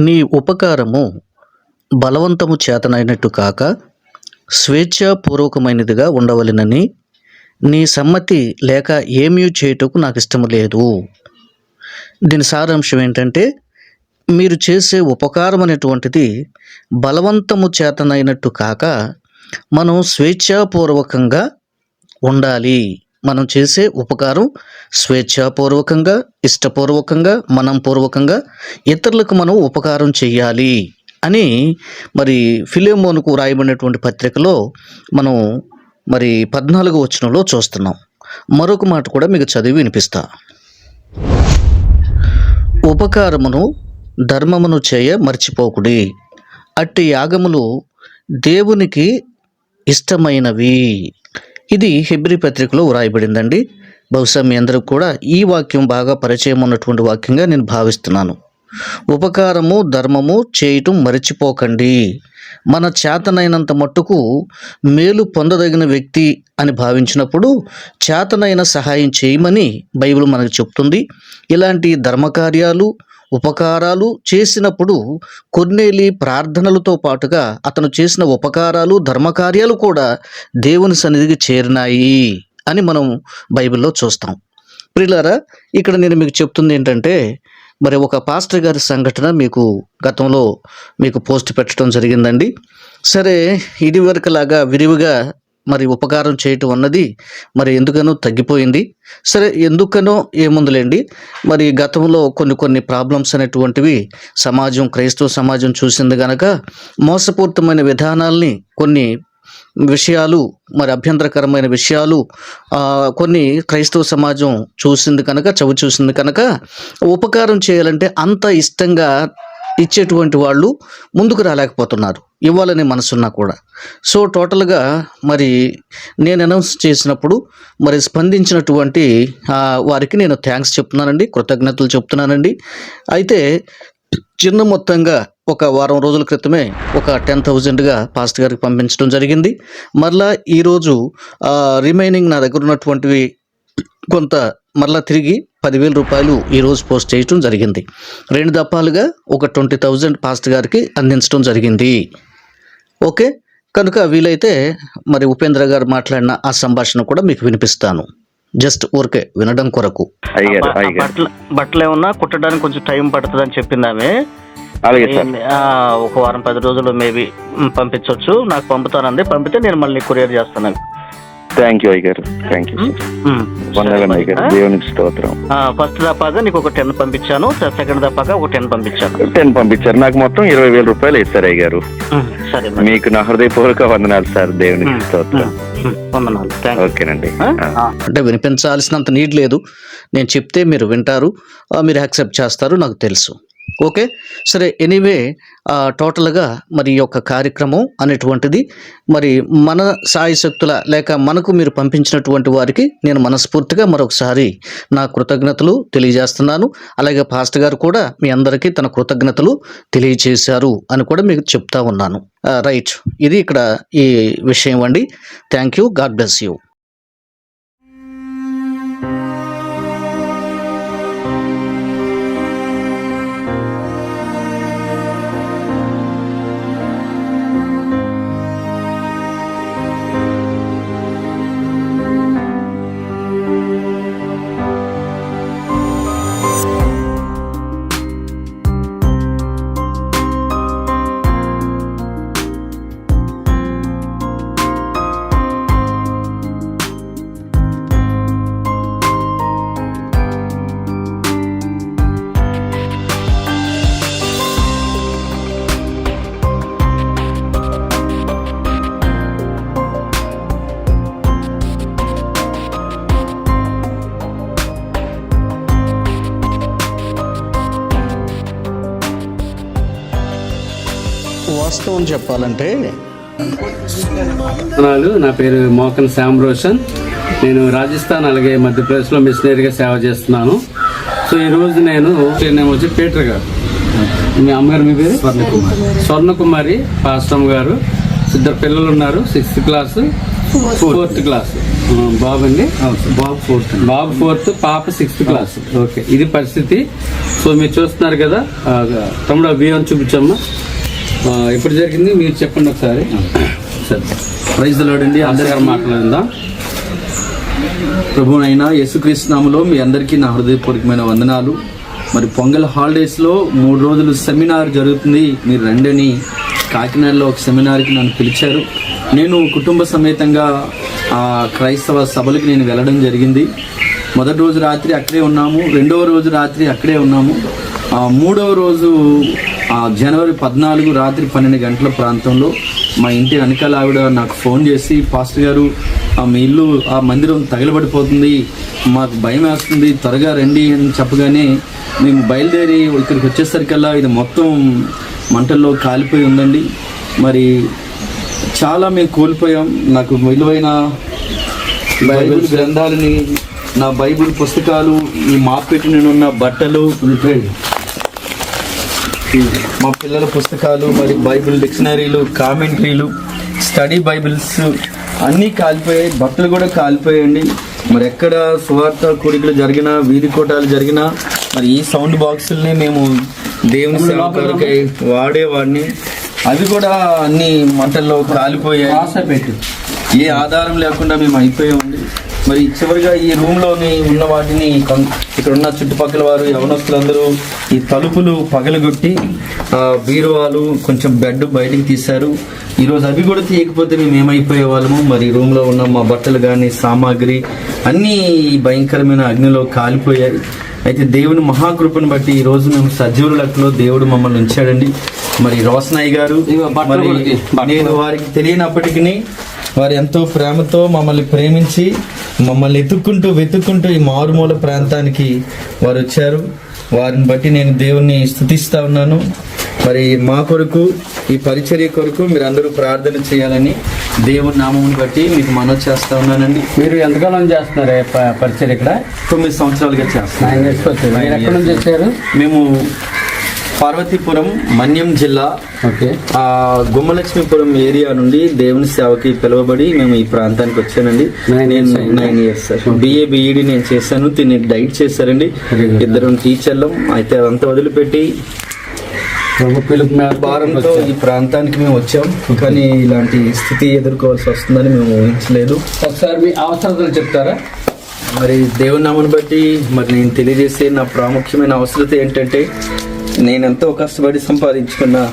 నీ ఉపకారము బలవంతము చేతనైనట్టు కాక స్వేచ్ఛాపూర్వకమైనదిగా ఉండవలెనని నీ సమ్మతి లేక ఏమీ చేయుటకు నాకు ఇష్టము లేదు. దీని సారాంశం ఏంటంటే మీరు చేసే ఉపకారం అనేటువంటిది బలవంతము చేతనైనట్టు కాక మనం స్వేచ్ఛాపూర్వకంగా ఉండాలి. మనం చేసే ఉపకారం స్వేచ్ఛాపూర్వకంగా ఇష్టపూర్వకంగా మనం పూర్వకంగా ఇతరులకు మనం ఉపకారం చేయాలి అని మరి ఫిలేమోన్కు రాయబడినటువంటి పత్రికలో మనం మరి పద్నాలుగు వచనంలో చూస్తున్నాం. మరొక మాట కూడా మీకు చదివి వినిపిస్తా. ఉపకారమును ధర్మమును చేయ మర్చిపోకుడి. అట్టి యాగములు దేవునికి ఇష్టమైనవి. ఇది హిబ్రి పత్రికలో వ్రాయబడిందండి. బహుశా మీ అందరికి కూడా ఈ వాక్యం బాగా పరిచయం ఉన్నటువంటి వాక్యంగా నేను భావిస్తున్నాను. ఉపకారము ధర్మము చేయటం మరిచిపోకండి. మన చేతనైనంత మట్టుకు మేలు పొందదగిన వ్యక్తి అని భావించినప్పుడు చేతనైన సహాయం చేయమని బైబిల్ మనకు చెప్తుంది. ఇలాంటి ధర్మకార్యాలు ఉపకారాలు చేసినప్పుడు కొన్నేలి ప్రార్థనలతో పాటుగా అతను చేసిన ఉపకారాలు ధర్మకార్యాలు కూడా దేవుని సన్నిధికి చేరినాయి అని మనం బైబిల్లో చూస్తాం. ప్రిలారా ఇక్కడ నేను మీకు చెప్తుంది ఏంటంటే మరి ఒక పాస్టర్ గారి సంఘటన మీకు గతంలో మీకు పోస్ట్ పెట్టడం జరిగిందండి. సరే ఇది వరకులాగా విరివిగా మరి ఉపకారం చేయటం అన్నది మరి ఎందుకనో తగ్గిపోయింది. సరే ఎందుకనో ఏముందులేండి. మరి గతంలో కొన్ని కొన్ని ప్రాబ్లమ్స్ అనేటువంటివి సమాజం క్రైస్తవ సమాజం చూసింది గనక మోసపూరితమైన విధానాల్ని కొన్ని విషయాలు మరి అభ్యంతరకరమైన విషయాలు కొన్ని క్రైస్తవ సమాజం చూసింది కనుక చవి చూసింది కనుక ఉపకారం చేయాలంటే అంత ఇష్టంగా ఇచ్చేటువంటి వాళ్ళు ముందుకు రాలేకపోతున్నారు. ఇవ్వాలనే మనసున్నా కూడా. సో టోటల్గా మరి నేను అనౌన్స్ చేసినప్పుడు మరి స్పందించినటువంటి వారికి నేను థ్యాంక్స్ చెప్తున్నానండి కృతజ్ఞతలు చెప్తున్నానండి. అయితే చిన్న మొత్తంగా ఒక వారం రోజుల క్రితమే ఒక టెన్ థౌజండ్గా పాస్ట్ గారికి పంపించడం జరిగింది. మరలా ఈరోజు రిమైనింగ్ నా దగ్గర ఉన్నటువంటివి కొంత మరలా తిరిగి పదివేల రూపాయలు ఈరోజు పోస్ట్ చేయటం జరిగింది. రెండు దప్పాలుగా ఒక ట్వంటీ థౌజండ్ పాస్ట్ గారికి అందించడం జరిగింది. ఓకే. కనుక వీలైతే మరి ఉపేంద్ర గారు మాట్లాడిన ఆ సంభాషణ కూడా మీకు వినిపిస్తాను. జస్ట్ ఊరికే వినడం కొరకు. బట్టలు బట్టలు ఏమన్నా కుట్టడానికి కొంచెం టైం పడుతుంది అని చెప్పింది ఆమె అలాగే సార్. ఆ, ఒక వారం పది రోజులు మేబీ పంపించవచ్చు నాకు పంపుతానండి పంపితే నేను మళ్ళీ కొరియర్ చేస్తాను. థ్యాంక్ యూ అయ్యారు థ్యాంక్ యూ వందగండి అయ్యారు దేవునికి స్తోత్రం. ఫస్ట్ దప్పాగా నీకు ఒక టెన్ పంపించాను సెకండ్ దప్పాగా ఒక టెన్ పంపించాను. టెన్ పంపించారు. నాకు మొత్తం ఇరవై వేల రూపాయలు ఇస్తారు అయ్యారు ఉమ్, సరే మీకు నా హృదయపూర్వక వందనాలు సార్ దేవునికి ఉమ్, స్తోత్రం. థ్యాంక్ ఓకేనండి. అంటే వినిపించాల్సినంత నీడ్ లేదు. నేను చెప్తే మీరు వింటారు. మీరు యాక్సెప్ట్ చేస్తారు నాకు తెలుసు. ఓకే? సరే ఎనీవే టోటల్గా మరి ఈ యొక్క కార్యక్రమం అనేటువంటిది మరి మన సాయి శక్తుల లేక మనకు మీరు పంపించినటువంటి వారికి నేను మనస్ఫూర్తిగా మరొకసారి నా కృతజ్ఞతలు తెలియజేస్తున్నాను. అలాగే పాస్ట్ గారు కూడా మీ అందరికీ తన కృతజ్ఞతలు తెలియజేశారు అని కూడా మీకు చెప్తా ఉన్నాను. రైట్. ఇది ఇక్కడ ఈ విషయం అండి. Thank you. God bless you. వాస్తవం చెప్పాలంటే? నా పేరు మోకన్ శ్యామ్ రోషన్. నేను రాజస్థాన్ అలాగే మధ్యప్రదేశ్లో మిషనరీగా సేవ చేస్తున్నాను. సో ఈరోజు నేను నేను వచ్చి పీటర్ గారు. మీ అమ్మగారు మీ పేరు? స్వర్ణకుమారి. స్వర్ణకుమారి పాస్టమ్ గారు. ఇద్దరు పిల్లలు ఉన్నారు. Sixth class. ఫోర్త్. క్లాస్. బాబు అండి బాబు ఫోర్త్. బాబు ఫోర్త్ పాప సిక్స్త్ క్లాస్. ఓకే. ఇది పరిస్థితి. సో మీరు చూస్తున్నారు కదా తమ్ముడు బియ్యం చూపించమ్మా. ఎప్పుడు జరిగింది? మీరు చెప్పండి ఒకసారి. సరే. ప్రైజ్ లోడండి అందరికీ మాట్లాడిందా ప్రభునైనా యేసుక్రీస్తునాములో మీ అందరికీ నా హృదయపూర్వకమైన వందనాలు. మరి పొంగల్ హాలిడేస్లో మూడు రోజులు సెమినార్ జరుగుతుంది. మీరు రండని కాకినాడలో ఒక సెమినార్కి నన్ను పిలిచారు. నేను కుటుంబ సమేతంగా ఆ క్రైస్తవ సభలకు నేను వెళ్ళడం జరిగింది. మొదటి రోజు రాత్రి అక్కడే ఉన్నాము. రెండవ రోజు రాత్రి అక్కడే ఉన్నాము. మూడవ రోజు జనవరి పద్నాలుగు రాత్రి పన్నెండు గంటల ప్రాంతంలో మా ఇంటి వెనకాల ఆవిడ నాకు ఫోన్ చేసి పాస్టర్ గారు ఆ మీ ఇల్లు ఆ మందిరం తగలబడిపోతుంది మాకు భయం వేస్తుంది త్వరగా రండి అని చెప్పగానే మేము బయలుదేరి ఇక్కడికి వచ్చేసరికల్లా ఇది మొత్తం మంటల్లో కాలిపోయి ఉందండి. మరి చాలా మేము కోల్పోయాం. నాకు విలువైన బైబిల్ గ్రంథాలని నా బైబిల్ పుస్తకాలు ఈ మార్కెట్ ఉన్న బట్టలు మా పిల్లల పుస్తకాలు మరి బైబిల్ డిక్షనరీలు కామెంటరీలు స్టడీ బైబిల్స్ అన్నీ కాలిపోయాయి. బట్టలు కూడా కాలిపోయాయండి. మరి ఎక్కడ సువార్త కూడికలు జరిగినా వీధి కోటాలు జరిగినా మరి ఈ సౌండ్ బాక్సుల్ని మేము దేవుని సేవ కొరకై వాడేవాడిని. అవి కూడా అన్ని మంటల్లో కాలిపోయాయి. ఏ ఆధారం లేకుండా మేము అయిపోయామండి. మరి చివరిగా ఈ రూమ్లోని ఉన్న వాటిని ఇక్కడ ఉన్న చుట్టుపక్కల వారు యవనస్తులందరూ ఈ తలుపులు పగలగొట్టి ఆ, బీరువాలు కొంచెం బెడ్ బయటికి తీశారు. ఈరోజు అవి కూడా తీయకపోతే మేము ఏమైపోయే వాళ్ళము. మరి ఈ రూమ్లో ఉన్న మా బట్టలు కానీ సామాగ్రి అన్నీ ఈ భయంకరమైన అగ్నిలో కాలిపోయాయి. అయితే దేవుని మహాకృపను బట్టి ఈ రోజు మేము సజీవుల లెక్కలో దేవుడు మమ్మల్ని ఉంచాడండి. మరి రోషనాయ్ గారు. నేను వారికి తెలియనప్పటికీ వారు ఎంతో ప్రేమతో మమ్మల్ని ప్రేమించి మమ్మల్ని ఎత్తుక్కుంటూ వెతుక్కుంటూ ఈ మారుమూల ప్రాంతానికి వారు వచ్చారు. వారిని బట్టి నేను దేవుణ్ణి స్థుతిస్తా ఉన్నాను. మరి మా కొరకు ఈ పరిచర్య కొరకు మీరు అందరూ ప్రార్థన చేయాలని దేవుని నామముని బట్టి మీకు మనవి చేస్తా ఉన్నానండి. మీరు ఎంతకాలం చేస్తున్నారు ఈ ప- పరిచయం ఇక్కడ? తొమ్మిది సంవత్సరాలుగా చేస్తాను నైన్ ఇయర్స్ వచ్చారు మీరు ఎక్కడి నుంచి వచ్చారు? మేము పార్వతీపురం మన్యం జిల్లా ఓకే. ఆ గుమ్మలక్ష్మీపురం ఏరియా నుండి దేవుని సేవకి పిలువబడి మేము ఈ ప్రాంతానికి వచ్చానండి. నేను? Nine years sir BA B Ed నేను చేశాను తిని డైట్ చేశారండి. ఇద్దరం టీచర్లం అయితే అదంతా వదిలిపెట్టి భారంతో. ఈ ప్రాంతానికి మేము వచ్చాం. కానీ ఇలాంటి స్థితి ఎదుర్కోవాల్సి వస్తుందని మేము ఊహించలేదు. ఒకసారి మీ అవసరాలు చెప్తారా? మరి దేవుని నామను బట్టి మరి నేను తెలియజేసే నా ప్రాముఖ్యమైన అవసరత ఏంటంటే నేను ఎంతో కష్టపడి సంపాదించుకున్న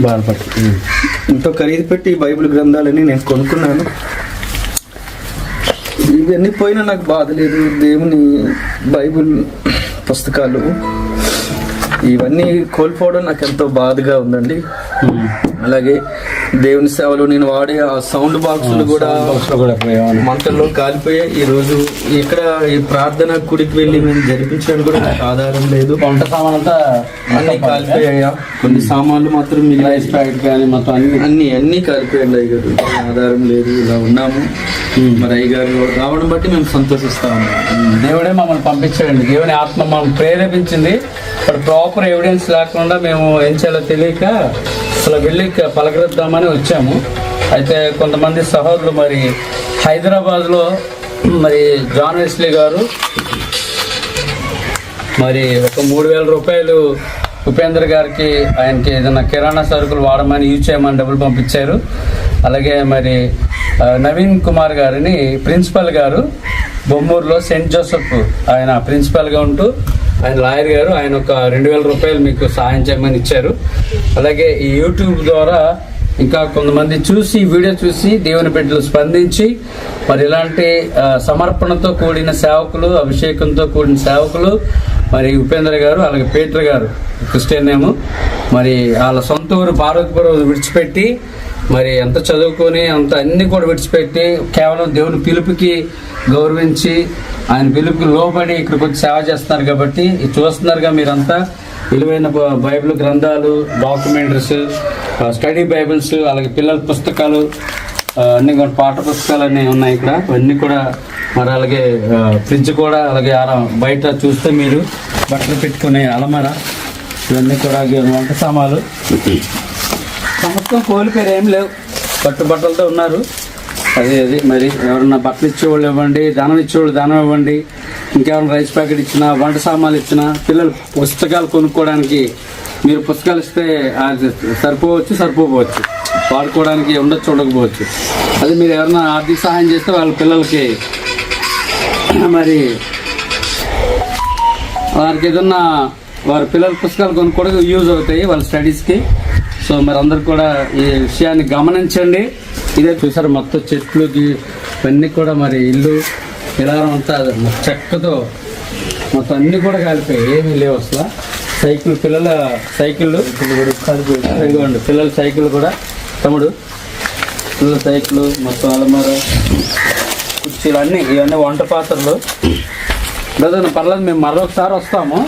బాధపడి ఎంతో ఖరీదు పెట్టి ఈ బైబిల్ గ్రంథాలని నేను కొనుక్కున్నాను. ఇవన్నీ పోయినా నాకు బాధ లేదు. దేవుని బైబిల్ పుస్తకాలు ఇవన్నీ కోల్పోవడం నాకు ఎంతో బాధగా ఉందండి. అలాగే దేవుని సేవలో నేను వాడే ఆ సౌండ్ బాక్సులు కూడా మంటల్లో కాలిపోయాయి. ఈ రోజు ఇక్కడ ఈ ప్రార్థన గుడికి వెళ్ళి మేము జరిపించడానికి కూడా ఆధారం లేదు. వంట సామాన్ అంతా అన్ని కాలిపోయాయా? కొన్ని సామాన్లు మాత్రం రైస్ ప్యాకెట్ కానీ మొత్తం అన్ని. అన్ని అన్ని కలిపేయండి అయ్యగారు ఆధారం లేదు. ఇలా ఉన్నాము. మరి అయ్యగారు రావడం బట్టి మేము సంతోషిస్తా ఉన్నాం. దేవుడే మమ్మల్ని పంపించాడండి. దేవుని ఆత్మ మమ్మల్ని ప్రేరేపించింది. ఇక్కడ ప్రాపర్ ఎవిడెన్స్ లేకుండా మేము ఏం చేయాలో తెలియక అలా వెళ్ళి పలకరిద్దామని వచ్చాము. అయితే కొంతమంది సహోదరులు మరి హైదరాబాద్లో మరి జాన్ వెస్లీ గారు మరి ఒక మూడు వేల రూపాయలు ఉపేంద్ర గారికి ఆయనకి ఏదైనా కిరాణా సరుకులు వాడమని యూజ్ చేయమని డబ్బులు పంపించారు. అలాగే మరి నవీన్ కుమార్ గారిని ప్రిన్సిపల్ గారు బొమ్మూరులో సెయింట్ జోసెఫ్ ఆయన ప్రిన్సిపల్గా ఉంటూ ఆయన లాయర్ గారు ఆయన ఒక రెండు వేల రూపాయలు మీకు సహాయం చేయమని ఇచ్చారు. అలాగే ఈ యూట్యూబ్ ద్వారా ఇంకా కొంతమంది చూసి వీడియో చూసి దేవుని బిడ్డలు స్పందించి మరి ఇలాంటి సమర్పణతో కూడిన సేవకులు అభిషేకంతో కూడిన సేవకులు మరి ఉపేంద్ర గారు అలాగే పీటర్ గారు క్రిస్టియన్ నేము మరి వాళ్ళ సొంత ఊరు పార్వతీపురం విడిచిపెట్టి మరి ఎంత చదువుకొని అంత అన్ని కూడా విడిచిపెట్టి కేవలం దేవుని పిలుపుకి గౌరవించి ఆయన పిలుపుకి లోబడి ఇక్కడికి వచ్చి సేవ చేస్తున్నారు కాబట్టి చూస్తున్నారుగా మీరంతా. విలువైన బ- బైబిల్ గ్రంథాలు డాక్యుమెంటరీస్ స్టడీ బైబిల్స్ అలాగే పిల్లల పుస్తకాలు అన్ని కూడా పాఠ పుస్తకాలు అన్నీ ఉన్నాయి ఇక్కడ. అవన్నీ కూడా మరి అలాగే ఫ్రిడ్జ్ కూడా అలాగే బయట చూస్తే మీరు బట్టలు పెట్టుకునే అలమర. ఇవన్నీ కూడా వంట సామాలు సమస్తం కోల్పోయారు ఏం లేవు. కట్టుబట్టలతో ఉన్నారు. అదే అది మరి ఎవరన్నా బట్టలు ఇచ్చేవాళ్ళు ఇవ్వండి దానం ఇచ్చేవాళ్ళు దానం ఇవ్వండి ఇంకేమైనా రైస్ ప్యాకెట్ ఇచ్చినా వంట సామాన్లు ఇచ్చినా పిల్లలు పుస్తకాలు కొనుక్కోవడానికి మీరు పుస్తకాలు ఇస్తే సరిపోవచ్చు సరిపోవచ్చు వాడుకోవడానికి ఉండొచ్చు ఉండకపోవచ్చు. అది మీరు ఎవరైనా ఆర్థిక సహాయం చేస్తే వాళ్ళ పిల్లలకి మరి వారికి ఏదన్నా వారి పిల్లల పుస్తకాలు కొనుక్కోవడానికి యూజ్ అవుతాయి వాళ్ళ స్టడీస్కి. సో మరి అందరు కూడా ఈ విషయాన్ని గమనించండి. ఇదే చూసారు మొత్తం చెట్లుకి ఇవన్నీ కూడా మరి ఇల్లు ఇలా అంతా చెక్కతో మొత్తం అన్ని కూడా కాలిపోయాయి. ఏమీ లేవు అసలు. సైకిల్ పిల్లల సైకిళ్ళు. ఇదిగోండి పిల్లల సైకిల్ కూడా. తమ్ముడు పిల్లల సైకిల్ మొత్తం అలమార కుర్చీలు అన్నీ ఇవన్నీ వంట పాత్రలు. బ్రదర్ పర్లేదు మేము మరొకసారి వస్తాము.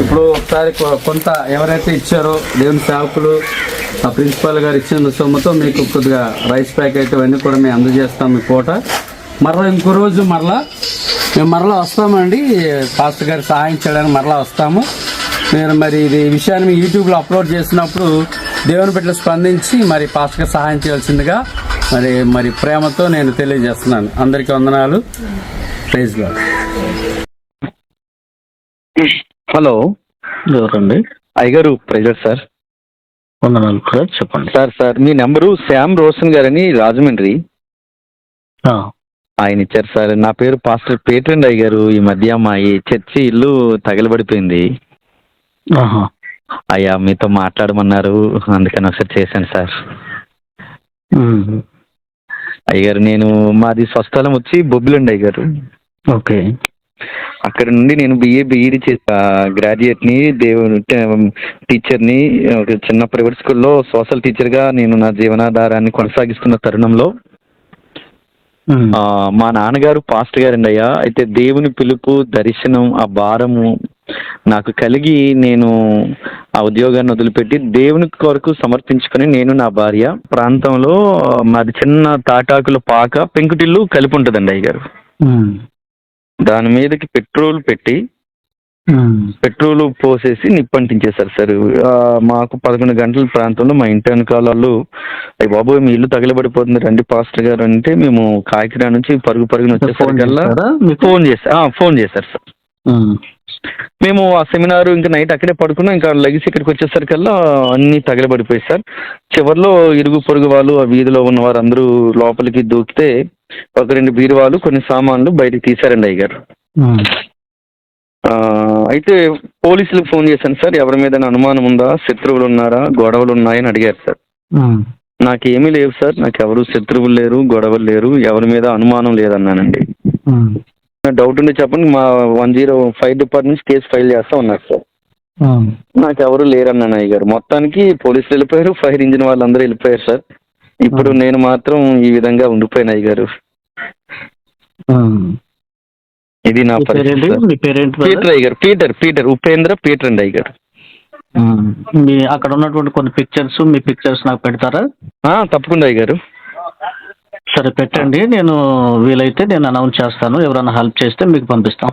ఇప్పుడు ఒకసారి కొ- కొంత ఎవరైతే ఇచ్చారో దేవుని సేవకులు ఆ ప్రిన్సిపాల్ గారు ఇచ్చిన సొమ్ముతో మీకు కొద్దిగా రైస్ ప్యాకెట్ ఇవన్నీ కూడా మేము అందజేస్తాం మీ పూట. మరలా ఇంకో రోజు మరలా మేము మరలా వస్తామండి. పాస్టర్ గారు సహాయం చేయడానికి మరలా వస్తాము. మీరు మరి ఇది విషయాన్ని మీ యూట్యూబ్లో అప్లోడ్ చేసినప్పుడు దేవుని బిడ్డలు స్పందించి మరి పాస్టర్ గారు సహాయం చేయాల్సిందిగా మరి మరి ప్రేమతో నేను తెలియజేస్తున్నాను. అందరికీ వందనాలు. Praise God hello. ఎవరండి? అయ్యగారు ప్రెజర్ సార్. వందనాలు కూడా చెప్పండి. సార్ సార్ మీ నెంబరు శ్యామ్ రోషన్ గారని రాజమండ్రి. ఆయన ఇచ్చారు సార్. నా పేరు పాస్టర్ పేటరెండ్ అయ్యారు ఈ మధ్య మా ఈ చర్చి ఇల్లు తగలబడిపోయింది. అయ్యా మీతో మాట్లాడమన్నారు. అందుకని ఒకసారి చేశాను సార్. ఉమ్, అయ్యగారు నేను మాది స్వస్థలం వచ్చి బొబ్బిలండి అయ్యగారు. ఓకే. అక్కడ నుండి నేను బిఏ బీఈడి చేసా గ్రాడ్యుయేట్ని దేవుని టీచర్ని ఒక చిన్న ప్రైవేట్ స్కూల్లో సోషల్ టీచర్గా నేను నా జీవనాధారాన్ని కొనసాగిస్తున్న తరుణంలో మా నాన్నగారు పాస్టర్ గారండి అయ్యా అయితే దేవుని పిలుపు దర్శనం ఆ భారము నాకు కలిగి నేను ఆ ఉద్యోగాన్ని వదిలిపెట్టి దేవుని కొరకు సమర్పించుకొని నేను నా భార్య ప్రాంతంలో మాది చిన్న తాటాకుల పాక పెంకుటిల్లు కలిపి ఉంటుందండి అయ్యగారు. దాని మీదకి పెట్రోల్ పెట్టి పెట్రోల్ పోసేసి నిప్పంటించేశారు సార్. మాకు పదకొండు గంటల ప్రాంతంలో మా ఇంటి వెనకాలలో అయ్యి బాబు మీ ఇల్లు తగలబడిపోతుంది రండి పాస్టర్ గారు అంటే మేము కాకినాడ నుంచి పరుగు పరుగున వచ్చేసరికల్లా? ఫోన్ చేశారు? ఫోన్ చేశారు సార్. మేము ఆ సెమినార్ ఇంకా నైట్ అక్కడే పడుకున్నాం. ఇంకా లెగిసి ఇక్కడికి వచ్చేసరికల్లా అన్నీ తగలబడిపోయాయి సార్. చివరిలో ఇరుగు పొరుగు వాళ్ళు ఆ వీధిలో ఉన్న వారు అందరూ లోపలికి దూకితే ఒక రెండు బీరువాలు కొన్ని సామాన్లు బయటకు తీశారండి అయ్యగారు. అయితే పోలీసులకు ఫోన్ చేశాను సార్. ఎవరి మీద అనుమానం ఉందా? శత్రువులు ఉన్నారా? గొడవలు ఉన్నాయని అడిగారు సార్. నాకేమీ లేవు సార్. నాకు ఎవరు శత్రువులు లేరు గొడవలు లేరు. ఎవరి మీద అనుమానం లేదన్నానండి. డౌట్ ఉంటే చెప్పండి. మా one zero five departments case file చేస్తా ఉన్నారు సార్. నాకు ఎవరు లేరన్నాను అయ్య గారు. మొత్తానికి పోలీసులు వెళ్ళిపోయారు ఫైర్ ఇంజిన్ వాళ్ళందరూ వెళ్ళిపోయారు సార్. ఇప్పుడు నేను మాత్రం ఈ విధంగా ఉండిపోయాను అయ్య గారు. ఇది నా? పీటర్ అయ్య గారు. పీటర్ పీటర్ ఉపేంద్ర పీటర్ అండి అయ్య గారు. మీ అక్కడ ఉన్నటువంటి కొన్ని పిక్చర్స్ మీ పిక్చర్స్ నాకు పెడతారా? తప్పకుండా అయ్య గారు. సరే పెట్టండి. నేను వీలైతే నేను అనౌన్స్ చేస్తాను. ఎవరైనా హెల్ప్ చేస్తే మీకు పంపిస్తాం.